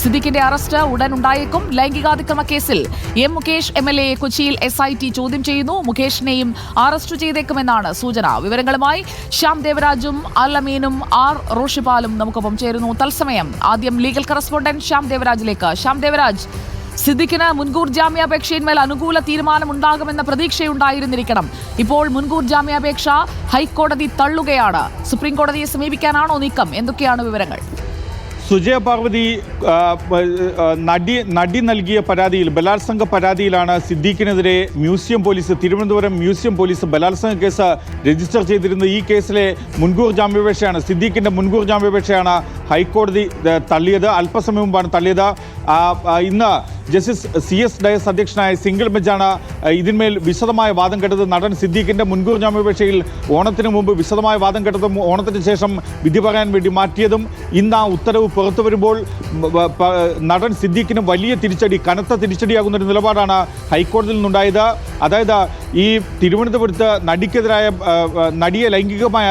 സിദ്ദിഖിന്റെ അറസ്റ്റ് ഉടൻ ഉണ്ടായേക്കും. ലൈംഗികാതിക്രമ കേസിൽ M Mukesh M L A കൊച്ചിയിൽ എസ് ഐ ടി ചോദ്യം ചെയ്യുന്നു. മുകേഷിനെയും അറസ്റ്റ് ചെയ്തേക്കുമെന്നാണ് സൂചന. വിവരങ്ങളുമായി ശ്യാം ദേവരാജും അൽ അമീനും ആർ റോഷിപാലും നമുക്കൊപ്പം ചേരുന്നു. തത്സമയം ആദ്യം ലീഗൽ കറസ്പോണ്ടന്റ് ശ്യാം ദേവരാജിലേക്ക്. ശ്യാം ദേവരാജ് സിദ്ദിഖിന് മുൻകൂർ ജാമ്യാപേക്ഷയിന്മേൽ അനുകൂല തീരുമാനമുണ്ടാകുമെന്ന പ്രതീക്ഷയുണ്ടായിരുന്നിരിക്കണം. ഇപ്പോൾ മുൻകൂർ ജാമ്യാപേക്ഷ ഹൈക്കോടതി തള്ളുകയാണ്. സുപ്രീം കോടതിയെ സമീപിക്കാനാണോ നീക്കം? എന്തൊക്കെയാണ് വിവരങ്ങൾ? സുജയ പാർവതി നടി നടി നൽകിയ പരാതിയിൽ ബലാത്സംഗ പരാതിയിലാണ് സിദ്ദീഖിനെതിരെ museum police Thiruvananthapuram museum police ബലാത്സംഗ കേസ് രജിസ്റ്റർ ചെയ്തിരുന്നത്. ഈ കേസിലെ മുൻകൂർ ജാമ്യാപേക്ഷയാണ് സിദ്ദീഖിന്റെ മുൻകൂർ ജാമ്യാപേക്ഷയാണ് ഹൈക്കോടതി തള്ളിയത്. അല്പസമയം മുമ്പാണ് തള്ളിയത്. ഇന്ന് ജസ്റ്റിസ് സി എസ് ഡയസ് അധ്യക്ഷനായ സിംഗിൾ ബെഞ്ചാണ് ഇതിന്മേൽ വിശദമായ വാദം കേട്ടത് നടൻ സിദ്ദീഖിന്റെ മുൻകൂർ ജാമ്യാപേക്ഷയിൽ ഓണത്തിന് മുമ്പ് വിശദമായ വാദം കേട്ടതും ഓണത്തിന് ശേഷം വിധി പറയാൻ വേണ്ടി മാറ്റിയതും. ഇന്ന് ആ ഉത്തരവ് പുറത്തു വരുമ്പോൾ നടൻ സിദ്ദീഖിന് വലിയ തിരിച്ചടി കനത്ത തിരിച്ചടിയാകുന്ന ഒരു നിലപാടാണ് ഹൈക്കോടതിയിൽ നിന്നുണ്ടായത്. അതായത് ഈ തിരുവനന്തപുരത്ത് നടിക്കെതിരായ നടിയെ ലൈംഗികമായി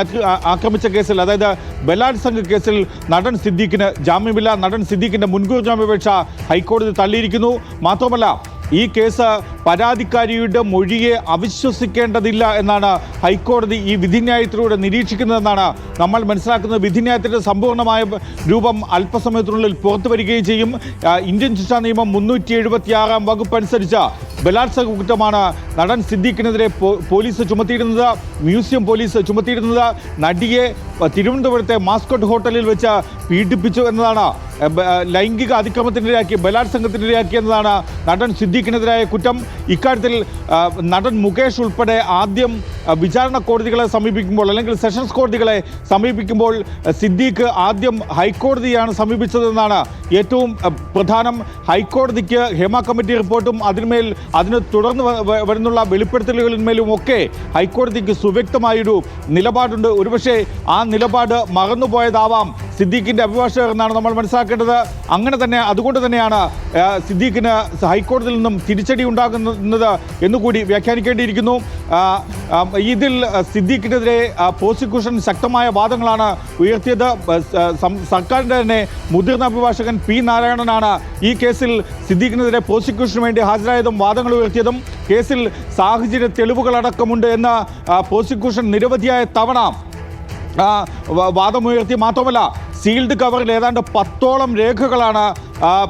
ആക്രമിച്ച കേസിൽ അതായത് ബലാത്സംഗ കേസിൽ നടൻ സിദ്ദീഖിന് ജാമ്യമില്ല നടൻ സിദ്ദീഖിന്റെ മുൻകൂർ ജാമ്യാപേക്ഷ ഹൈക്കോടതി തള്ളിയിരിക്കുന്നു. മാത്രമല്ല ഈ കേസ് പരാതിക്കാരിയുടെ മൊഴിയെ അവിശ്വസിക്കേണ്ടതില്ല എന്നാണ് ഹൈക്കോടതി ഈ വിധിന്യായത്തിലൂടെ നിരീക്ഷിക്കുന്നതെന്നാണ് നമ്മൾ മനസ്സിലാക്കുന്നത്. വിധിന്യായത്തിന്റെ സമ്പൂർണമായ രൂപം അല്പസമയത്തിനുള്ളിൽ പുറത്തു വരികയും ചെയ്യും. ഇന്ത്യൻ ശിക്ഷാ നിയമം മുന്നൂറ്റി എഴുപത്തി ആറാം വകുപ്പ് അനുസരിച്ച് ബലാത്സംഗ കുറ്റമാണ് നടൻ സിദ്ദീഖിനെതിരെ പോലീസ് ചുമത്തിയിരുന്നത് മ്യൂസിയം പോലീസ് ചുമത്തിയിരുന്നത് നടിയെ തിരുവനന്തപുരത്തെ മാസ്കോട്ട് ഹോട്ടലിൽ വെച്ച് പീഡിപ്പിച്ചു എന്നതാണ്. ലൈംഗിക അതിക്രമത്തിനിരയാക്കി ബലാത്സംഗത്തിനിരയാക്കി എന്നതാണ് നടൻ സിദ്ദീഖിനെതിരായ കുറ്റം ഇക്കാര്യത്തിൽ നടൻ മുകേഷ് ഉൾപ്പെടെ ആദ്യം വിചാരണ കോടതികളെ സമീപിക്കുമ്പോൾ അല്ലെങ്കിൽ സെഷൻസ് കോടതികളെ സമീപിക്കുമ്പോൾ സിദ്ദീഖ് ആദ്യം ഹൈക്കോടതിയാണ് സമീപിച്ചതെന്നാണ് ഏറ്റവും പ്രധാനം. ഹൈക്കോടതിക്ക് ഹേമ കമ്മിറ്റി റിപ്പോർട്ടും അതിന്മേൽ അതിന് തുടർന്ന് വരുന്നുള്ള വെളിപ്പെടുത്തലുകളിന്മേലും ഒക്കെ ഹൈക്കോടതിക്ക് സുവ്യക്തമായൊരു നിലപാടുണ്ട്. ഒരുപക്ഷെ ആ നിലപാട് മറന്നുപോയതാവാം. സിദ്ദീഖിന്റെ അഭിഭാഷകർ എന്നാണ് നമ്മൾ മനസ്സിലാക്കേണ്ടത്. അങ്ങനെ തന്നെ അതുകൊണ്ട് തന്നെയാണ് സിദ്ദീഖിന് ഹൈക്കോടതിയിൽ നിന്നും തിരിച്ചടി ഉണ്ടാകുന്നത് എന്നുകൂടി വ്യാഖ്യാനിക്കേണ്ടിയിരിക്കുന്നു. ഇതിൽ സിദ്ദീഖിനെതിരെ പ്രോസിക്യൂഷൻ ശക്തമായ വാദങ്ങളാണ് ഉയർത്തിയത്. സർക്കാരിന്റെ തന്നെ മുതിർന്ന അഭിഭാഷകൻ പി നാരായണനാണ് ഈ കേസിൽ സിദ്ദീഖിനെതിരെ പ്രോസിക്യൂഷന് വേണ്ടി ഹാജരായതും വാദങ്ങൾ ഉയർത്തിയതും. കേസിൽ സാഹചര്യ തെളിവുകളടക്കമുണ്ട് എന്ന് പ്രോസിക്യൂഷൻ നിരവധിയായ തവണ വാദമുയർത്തി. മാത്രമല്ല സീൽഡ് കവറിൽ ഏതാണ്ട് പത്തോളം രേഖകളാണ്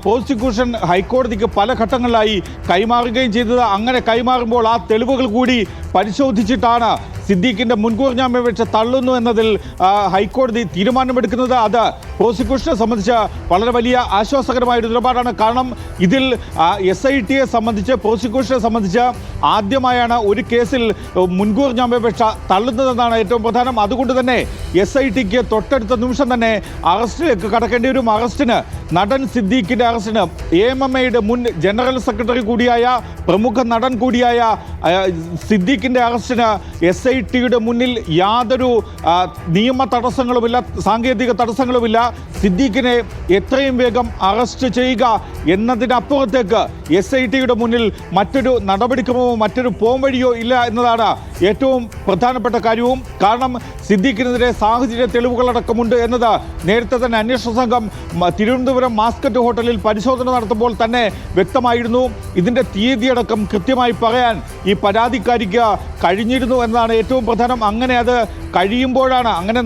പ്രോസിക്യൂഷൻ ഹൈക്കോടതിക്ക് പല ഘട്ടങ്ങളിലായി കൈമാറുകയും ചെയ്തത്. അങ്ങനെ കൈമാറുമ്പോൾ ആ തെളിവുകൾ കൂടി പരിശോധിച്ചിട്ടാണ് സിദ്ദീഖിന്റെ മുൻകൂർ ജാമ്യാപേക്ഷ തള്ളുന്നു എന്നതിൽ ഹൈക്കോടതി തീരുമാനമെടുക്കുന്നത്. അത് പ്രോസിക്യൂഷനെ സംബന്ധിച്ച് വളരെ വലിയ ആശ്വാസകരമായ ഒരു നിലപാടാണ്. കാരണം ഇതിൽ എസ് ഐ ടിയെ സംബന്ധിച്ച് പ്രോസിക്യൂഷനെ സംബന്ധിച്ച് ആദ്യമായാണ് ഒരു കേസിൽ മുൻകൂർ ജാമ്യാപേക്ഷ തള്ളുന്നതെന്നാണ് ഏറ്റവും പ്രധാനം. അതുകൊണ്ട് തന്നെ എസ് ഐ ടിക്ക് തൊട്ടടുത്ത നിമിഷം തന്നെ അറസ്റ്റിലേക്ക് കടക്കേണ്ടി വരും. അറസ്റ്റിന് നടൻ സിദ്ദീഖിന്റെ അറസ്റ്റിന് എ എം എം എയുടെ മുൻ ജനറൽ സെക്രട്ടറി കൂടിയായ പ്രമുഖ നടൻ കൂടിയായ സിദ്ദീഖിന്റെ അറസ്റ്റിന് എസ് ഐ ടിയുടെ മുന്നിൽ യാതൊരു നിയമ തടസ്സങ്ങളുമില്ല സാങ്കേതിക തടസ്സങ്ങളുമില്ല. സിദ്ദീഖിനെ എത്രയും വേഗം അറസ്റ്റ് ചെയ്യുക എന്നതിനപ്പുറത്തേക്ക് എസ് ഐ ടിയുടെ മുന്നിൽ മറ്റൊരു നടപടിക്രമമോ മറ്റൊരു പോംവഴിയോ ഇല്ല എന്നതാണ് ഏറ്റവും പ്രധാനപ്പെട്ട കാര്യവും. കാരണം സിദ്ദീഖിനെതിരെ സാഹചര്യ തെളിവുകളടക്കമുണ്ട് എന്നത് നേരത്തെ തന്നെ അന്വേഷണ സംഘം തിരുവനന്തപുരം മാസ്കറ്റ് ഹോട്ടലിൽ പരിശോധന നടത്തുമ്പോൾ തന്നെ വ്യക്തമായിരുന്നു. ഇതിന്റെ തീയതിയടക്കം കൃത്യമായി പറയാൻ ഈ പരാതിക്കാരിക്ക് കഴിഞ്ഞിരുന്നു എന്നതാണ് ഏറ്റവും പ്രധാനം. അങ്ങനെ അത് കഴിയുമ്പോഴാണ് അങ്ങനെ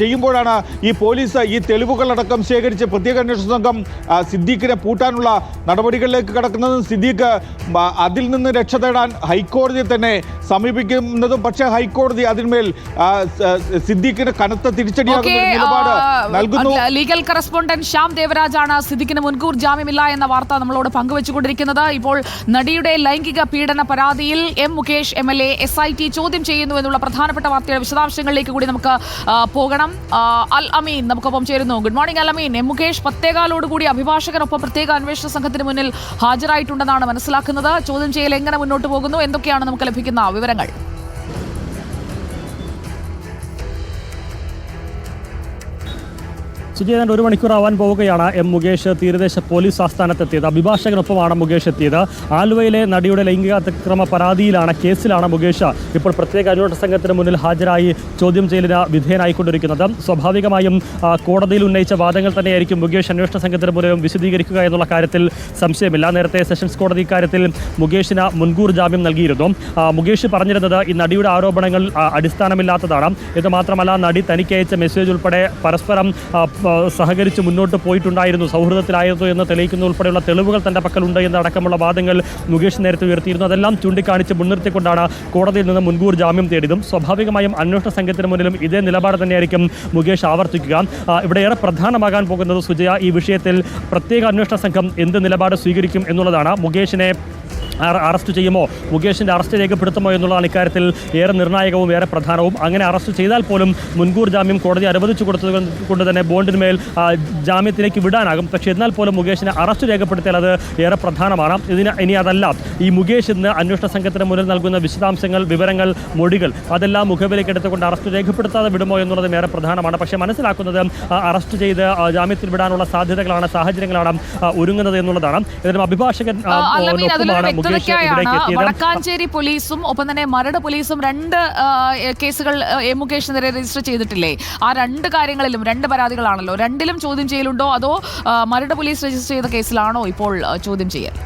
ചെയ്യുമ്പോഴാണ് ഈ പോലീസ് ഈ തെളിവുകളടക്കം ശേഖരിച്ച് പ്രത്യേക അന്വേഷണ സംഘം സിദ്ദീഖിനെ പൂട്ടാനുള്ള നടപടികളിലേക്ക് കടക്കുന്നതും സിദ്ദീഖ് അതിൽ നിന്ന് രക്ഷ തേടാൻ ഹൈക്കോടതിയെ തന്നെ സമീപിക്കുന്നതും. പക്ഷേ ഹൈക്കോടതി അതിന്മേൽ സിദ്ദീഖിന് കനത്ത തിരിച്ചടിയാകുന്ന നിലപാട് നൽകുന്നു. ലീഗൽ കറസ്പോണ്ടന്റ് ശ്യാം ദേവരാജാണ് സിദ്ദിഖിന് മുൻകൂർ ജാമ്യമില്ല എന്ന വാർത്ത നമ്മളോട് പങ്കുവച്ചുകൊണ്ടിരിക്കുന്നത്. ഇപ്പോൾ നടിയുടെ ലൈംഗിക പീഡന പരാതിയിൽ M Mukesh M L A S I T ചോദ്യം ചെയ്യുന്നു എന്നുള്ള പ്രധാനപ്പെട്ട വാർത്തയുടെ വിശദാംശങ്ങളിലേക്ക് കൂടി നമുക്ക് പോകണം. അൽ അമീൻ നമുക്കൊപ്പം ചേരുന്നു. Good morning Alameen. M. Mukesh പത്തേകാലോടുകൂടി അഭിഭാഷകനൊപ്പം പ്രത്യേക അന്വേഷണ സംഘത്തിന് മുന്നിൽ ഹാജരായിട്ടുണ്ടെന്നാണ് മനസ്സിലാക്കുന്നത്. ചോദ്യം ചെയ്യൽ എങ്ങനെ മുന്നോട്ട് പോകുന്നു? എന്തൊക്കെയാണ് നമുക്ക് ലഭിക്കുന്ന വിവരങ്ങൾ? ഏതാണ്ട് ഒരു മണിക്കൂർ ആവാൻ പോവുകയാണ്. എം മുകേഷ് തീരദേശ പോലീസ് ആസ്ഥാനത്തെത്തിയത്. അഭിഭാഷകനൊപ്പമാണ് മുകേഷ് എത്തിയത്. ആലുവയിലെ നടിയുടെ ലൈംഗിക അതിക്രമ പരാതിയിലാണ് കേസിലാണ് മുകേഷ് ഇപ്പോൾ പ്രത്യേക അന്വേഷണ സംഘത്തിന് മുന്നിൽ ഹാജരായി ചോദ്യം ചെയ്യലിന് വിധേയനായിക്കൊണ്ടിരിക്കുന്നത്. സ്വാഭാവികമായും കോടതിയിൽ ഉന്നയിച്ച വാദങ്ങൾ തന്നെയായിരിക്കും മുകേഷ് അന്വേഷണ സംഘത്തിന് മുന്നിലും വിശദീകരിക്കുക എന്നുള്ള കാര്യത്തിൽ സംശയമില്ല. നേരത്തെ സെഷൻസ് കോടതി ഇക്കാര്യത്തിൽ മുകേഷിന് മുൻകൂർ ജാമ്യം നൽകിയിരുന്നു. മുകേഷ് പറഞ്ഞിരുന്നത് ഈ നടിയുടെ ആരോപണങ്ങൾ അടിസ്ഥാനമില്ലാത്തതാണ്. ഇത് മാത്രമല്ല നടി തനിക്കയച്ച മെസ്സേജ് ഉൾപ്പെടെ പരസ്പരം സഹകരിച്ച് മുന്നോട്ട് പോയിട്ടുണ്ടായിരുന്നു. സൗഹൃദത്തിലായിരുന്നു എന്ന് തെളിയിക്കുന്ന ഉൾപ്പെടെയുള്ള തെളിവുകൾ തന്റെ പക്കലുണ്ട് എന്നടക്കമുള്ള വാദങ്ങൾ മുകേഷ് നേരത്തെ ഉയർത്തിയിരുന്നു. അതെല്ലാം ചൂണ്ടിക്കാണിച്ച് മുൻനിർത്തിക്കൊണ്ടാണ് കോടതിയിൽ നിന്ന് മുൻകൂർ ജാമ്യം തേടിയതും. സ്വാഭാവികമായും അന്വേഷണ സംഘത്തിന് മുന്നിലും ഇതേ നിലപാട് തന്നെയായിരിക്കും മുകേഷ് ആവർത്തിക്കുക. ഇവിടെ ഏറെ പ്രധാനമാകാൻ പോകുന്നത് സുജയ ഈ വിഷയത്തിൽ പ്രത്യേക അന്വേഷണ സംഘം എന്ത് നിലപാട് സ്വീകരിക്കും എന്നുള്ളതാണ്. മുകേഷിനെ അറസ്റ്റ് ചെയ്യുമോ? മുകേഷിന്റെ അറസ്റ്റ് രേഖപ്പെടുത്തുമോ എന്നുള്ളതാണ് ഇക്കാര്യത്തിൽ ഏറെ നിർണായകവും ഏറെ പ്രധാനവും. അങ്ങനെ അറസ്റ്റ് ചെയ്താൽ പോലും മുൻകൂർ ജാമ്യം കോടതി അനുവദിച്ചു കൊടുത്തത് കൊണ്ട് തന്നെ ബോണ്ടിന്മേൽ ജാമ്യത്തിലേക്ക് വിടാനാകും. പക്ഷേ എന്നാൽ പോലും മുകേഷിനെ അറസ്റ്റ് രേഖപ്പെടുത്തിയാൽ അത് ഏറെ പ്രധാനമാണ്. ഇതിന് ഇനി അതല്ല. ഈ മുകേഷ് ഇന്ന് അന്വേഷണ സംഘത്തിന് മുന്നിൽ നൽകുന്ന വിശദാംശങ്ങൾ വിവരങ്ങൾ മൊഴികൾ അതെല്ലാം മുഖവിലേക്ക് എടുത്തുകൊണ്ട് അറസ്റ്റ് രേഖപ്പെടുത്താതെ വിടുമോ എന്നുള്ളതും ഏറെ പ്രധാനമാണ്. പക്ഷേ മനസ്സിലാക്കുന്നത് അറസ്റ്റ് ചെയ്ത് ജാമ്യത്തിൽ വിടാനുള്ള സാധ്യതകളാണ് സാഹചര്യങ്ങളാണ് ഒരുങ്ങുന്നത് എന്നുള്ളതാണ്. ഇതിനും അഭിഭാഷകൻ ഒപ്പമാണ് എത്തിയത് വടക്കാഞ്ചേരി പോലീസും ഒപ്പം തന്നെ മരട് പോലീസും രണ്ട് കേസുകൾ എ മുകേഷിനെതിരെ രജിസ്റ്റർ ചെയ്തിട്ടില്ലേ? ആ രണ്ട് കാര്യങ്ങളിലും രണ്ട് പരാതികളാണല്ലോ. രണ്ടിലും ചോദ്യം ചെയ്യലുണ്ടോ? അതോ മരട് പോലീസ് രജിസ്റ്റർ ചെയ്ത കേസിലാണോ ഇപ്പോൾ ചോദ്യം ചെയ്യൽ?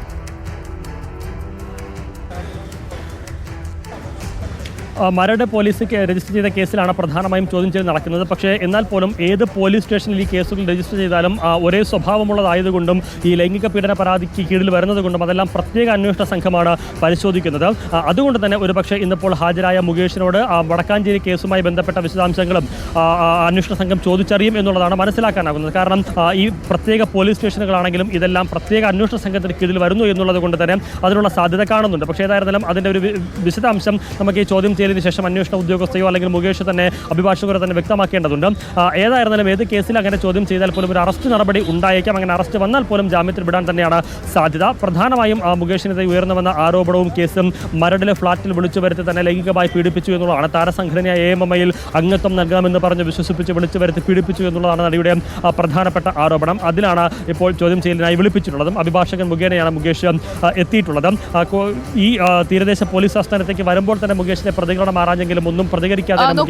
മരട് പോലീസ് രജിസ്റ്റർ ചെയ്ത കേസിലാണ് പ്രധാനമായും ചോദ്യം ചെയ്യൽ നടക്കുന്നത്. പക്ഷേ എന്നാൽ പോലും ഏത് പോലീസ് സ്റ്റേഷനിൽ ഈ കേസുകൾ രജിസ്റ്റർ ചെയ്താലും ഒരേ സ്വഭാവമുള്ളതായതുകൊണ്ടും ഈ ലൈംഗിക പീഡന പരാതിക്ക് കീഴിൽ വരുന്നതുകൊണ്ടും അതെല്ലാം പ്രത്യേക അന്വേഷണ സംഘമാണ് പരിശോധിക്കുന്നത്. അതുകൊണ്ട് തന്നെ ഒരുപക്ഷെ ഇന്നിപ്പോൾ ഹാജരായ മുകേഷിനോട് വടക്കാഞ്ചേരി കേസുമായി ബന്ധപ്പെട്ട വിശദാംശങ്ങളും അന്വേഷണ സംഘം ചോദിച്ചറിയും എന്നുള്ളതാണ് മനസ്സിലാക്കാനാകുന്നത്. കാരണം ഈ പ്രത്യേക പോലീസ് സ്റ്റേഷനുകളാണെങ്കിലും ഇതെല്ലാം പ്രത്യേക അന്വേഷണ സംഘത്തിന് കീഴിൽ വരുന്നു എന്നുള്ളത് കൊണ്ട് തന്നെ അതിനുള്ള സാധ്യത കാണുന്നുണ്ട്. പക്ഷേ ഏതായിരുന്നാലും അതിന്റെ ഒരു വിശദാംശം നമുക്ക് ഈ ചോദ്യം ചെയ്യലിന് ശേഷം അന്വേഷണ ഉദ്യോഗസ്ഥയോ അല്ലെങ്കിൽ മുകേഷ് തന്നെ അഭിഭാഷകരെ തന്നെ വ്യക്തമാക്കേണ്ടതുണ്ട്. ഏതായിരുന്നാലും ഏത് കേസിൽ അങ്ങനെ ചോദ്യം ചെയ്താൽ പോലും ഒരു അറസ്റ്റ് നടപടി ഉണ്ടായേക്കാം. അങ്ങനെ അറസ്റ്റ് വന്നാൽ പോലും ജാമ്യത്തിൽ വിടാൻ തന്നെയാണ് സാധ്യത. പ്രധാനമായും മുകേഷിനെതിരെ ഉയർന്നു വന്ന ആരോപണവും കേസും മരടിലെ ഫ്ളാറ്റിൽ വിളിച്ചു വരുത്തി തന്നെ ലൈംഗികമായി പീഡിപ്പിച്ചു എന്നുള്ളതാണ്. താരസംഘടനയായ എ എം എം ഐയിൽ അംഗത്വം നൽകാമെന്ന് പറഞ്ഞ് വിശ്വസിപ്പിച്ച് വിളിച്ചു വരുത്തി പീഡിപ്പിച്ചു എന്നുള്ളതാണ് നടിയുടെ പ്രധാനപ്പെട്ട ആരോപണം. അതിലാണ് ഇപ്പോൾ ചോദ്യം ചെയ്യലിനായി വിളിപ്പിച്ചിട്ടുള്ളതും അഭിഭാഷകൻ മുഖേനയാണ് മുകേഷ് എത്തിയിട്ടുള്ളത്. ഈ തീരദേശ പോലീസ് ആസ്ഥാനത്തേക്ക് വരുമ്പോൾ തന്നെ മുകേഷിന്റെ പ്രതികരണം മാറാഞ്ഞെങ്കിലും ഒന്നും പ്രതികരിക്കാതെ അന്ന്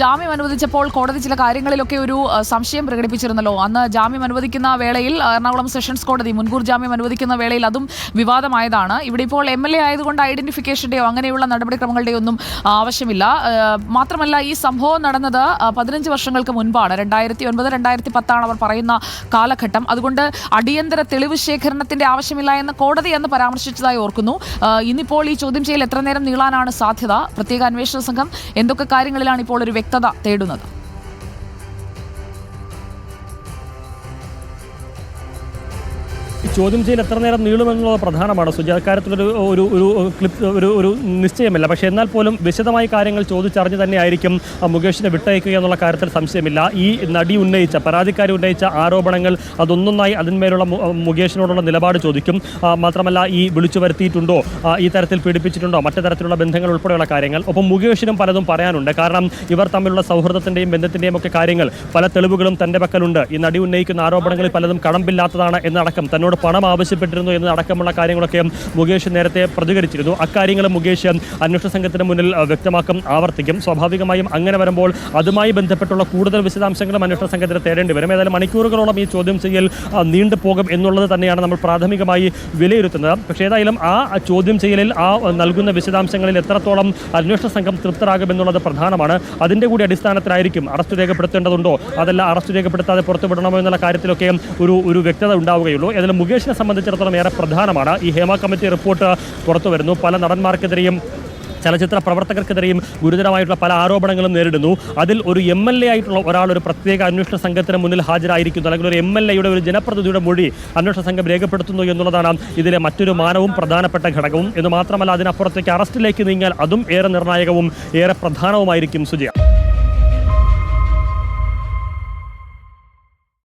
ജാമ്യം അനുവദിച്ചപ്പോൾ ഇനി കോടതി ചില കാര്യങ്ങളിലൊക്കെ ഒരു സംശയം പ്രകടിപ്പിച്ചിരുന്നല്ലോ. അന്ന് ജാമ്യം അനുവദിക്കുന്ന വേളയിൽ എറണാകുളം സെഷൻസ് കോടതി മുൻകൂർ ജാമ്യം അനുവദിക്കുന്ന വേളയിൽ അതും വിവാദമായതാണ്. ഇവിടെ ഇപ്പോൾ എം എൽ എ ആയതുകൊണ്ട് ഐഡന്റിഫിക്കേഷന്റെയോ അങ്ങനെയുള്ള നടപടിക്രമങ്ങളുടെയോ ഒന്നും ആവശ്യമില്ല. മാത്രമല്ല ഈ സംഭവം നടന്നത് പതിനഞ്ച് വർഷങ്ങൾക്ക് മുൻപാണ്. രണ്ടായിരത്തി ഒൻപത് രണ്ടായിരത്തി പത്താണ് അവർ പറയുന്ന കാലഘട്ടം. അതുകൊണ്ട് അടിയന്തര തെളിവ് ശേഖരണത്തിന്റെ ആവശ്യമില്ല എന്ന് കോടതി അന്ന് പരാമർശിച്ചതായി ഓർക്കുന്നു. ആ, ഇന്നിപ്പോൾ ഈ ചോദ്യം ചെയ്യൽ എത്ര നേരം നീളാനാണ് സാധ്യത? പ്രത്യേക അന്വേഷണ സംഘം എന്തൊക്കെ കാര്യങ്ങളിലാണ് ഇപ്പോൾ ഒരു വ്യക്തത തേടുന്നത്? ചോദ്യം ചെയ്യൽ എത്ര നേരം നീളുമെന്നുള്ളത് പ്രധാനമാണ്. സുജി അക്കാര്യത്തിലൊരു ഒരു ഒരു ക്ലിപ്പ് ഒരു ഒരു നിശ്ചയമില്ല. പക്ഷേ എന്നാൽ പോലും വിശദമായ കാര്യങ്ങൾ ചോദിച്ചറിഞ്ഞ് തന്നെയായിരിക്കും മുകേഷിനെ വിട്ടയക്കുക എന്നുള്ള കാര്യത്തിൽ സംശയമില്ല. ഈ നടി ഉന്നയിച്ച പരാതിക്കാരി ഉന്നയിച്ച ആരോപണങ്ങൾ അതൊന്നൊന്നായി അതിന്മേലുള്ള മുകേഷിനോടുള്ള നിലപാട് ചോദിക്കും. മാത്രമല്ല ഈ വിളിച്ചു വരുത്തിയിട്ടുണ്ടോ? ഈ തരത്തിൽ പീഡിപ്പിച്ചിട്ടുണ്ടോ? മറ്റു തരത്തിലുള്ള ബന്ധങ്ങൾ ഉൾപ്പെടെയുള്ള കാര്യങ്ങൾ. ഒപ്പം മുകേഷിനും പലതും പറയാനുണ്ട്. കാരണം ഇവർ തമ്മിലുള്ള സൗഹൃദത്തിന്റെയും ബന്ധത്തിന്റെയും ഒക്കെ കാര്യങ്ങൾ പല തെളിവുകളും തന്റെ പക്കലുണ്ട്. ഈ നടി ഉന്നയിക്കുന്ന ആരോപണങ്ങളിൽ പലതും കടമ്പില്ലാത്തതാണ് എന്നടക്കം തന്നോട് പണം ആവശ്യപ്പെട്ടിരുന്നു എന്നടക്കമുള്ള കാര്യങ്ങളൊക്കെ മുകേഷ് നേരത്തെ പ്രതികരിച്ചിരുന്നു. അക്കാര്യങ്ങൾ മുകേഷ് അന്വേഷണ സംഘത്തിന് മുന്നിൽ വ്യക്തമാക്കും ആവർത്തിക്കും. സ്വാഭാവികമായും അങ്ങനെ വരുമ്പോൾ അതുമായി ബന്ധപ്പെട്ടുള്ള കൂടുതൽ വിശദാംശങ്ങളും അന്വേഷണ സംഘത്തിന് തേടേണ്ടി വരും. ഏതായാലും മണിക്കൂറുകളോളം ഈ ചോദ്യം ചെയ്യൽ നീണ്ടു നീണ്ടുപോകും എന്നുള്ളത് തന്നെയാണ് നമ്മൾ പ്രാഥമികമായി വിലയിരുത്തുന്നത്. പക്ഷേ ഏതായാലും ആ ചോദ്യം ചെയ്യലിൽ ആ നൽകുന്ന വിശദാംശങ്ങളിൽ എത്രത്തോളം അന്വേഷണ സംഘം തൃപ്തരാകുമെന്നുള്ളത് പ്രധാനമാണ്. അതിന്റെ കൂടി അടിസ്ഥാനത്തിലായിരിക്കും അറസ്റ്റ് രേഖപ്പെടുത്തേണ്ടതുണ്ടോ? അതല്ല അറസ്റ്റ് രേഖപ്പെടുത്താതെ പുറത്തുവിടണമോ എന്നുള്ള കാര്യത്തിലൊക്കെ ഒരു ഒരു വ്യക്തത ഉണ്ടാവുകയുള്ളൂ. ഏതായാലും മുകേഷിനെ സംബന്ധിച്ചിടത്തോളം ഏറെ പ്രധാനമാണ്. ഈ ഹേമ കമ്മിറ്റി റിപ്പോർട്ട് പുറത്തു വരുന്നു. പല നടന്മാർക്കെതിരെയും ചലച്ചിത്ര പ്രവർത്തകർക്കെതിരെയും ഗുരുതരമായിട്ടുള്ള പല ആരോപണങ്ങളും നേരിടുന്നു. അതിൽ ഒരു എം എൽ എ ആയിട്ടുള്ള ഒരാൾ ഒരു പ്രത്യേക അന്വേഷണ സംഘത്തിന് മുന്നിൽ ഹാജരായിരിക്കുന്നു. അല്ലെങ്കിൽ ഒരു എം എൽ എയുടെ ഒരു ജനപ്രതിനിധിയുടെ മൊഴി അന്വേഷണ സംഘം രേഖപ്പെടുത്തുന്നു എന്നുള്ളതാണ് ഇതിലെ മറ്റൊരു മാനവും പ്രധാനപ്പെട്ട ഘടകവും. എന്ന് മാത്രമല്ല അതിനപ്പുറത്തേക്ക് അറസ്റ്റിലേക്ക് നീങ്ങിയാൽ അതും ഏറെ നിർണായകവും ഏറെ പ്രധാനവുമായിരിക്കും സുജയ.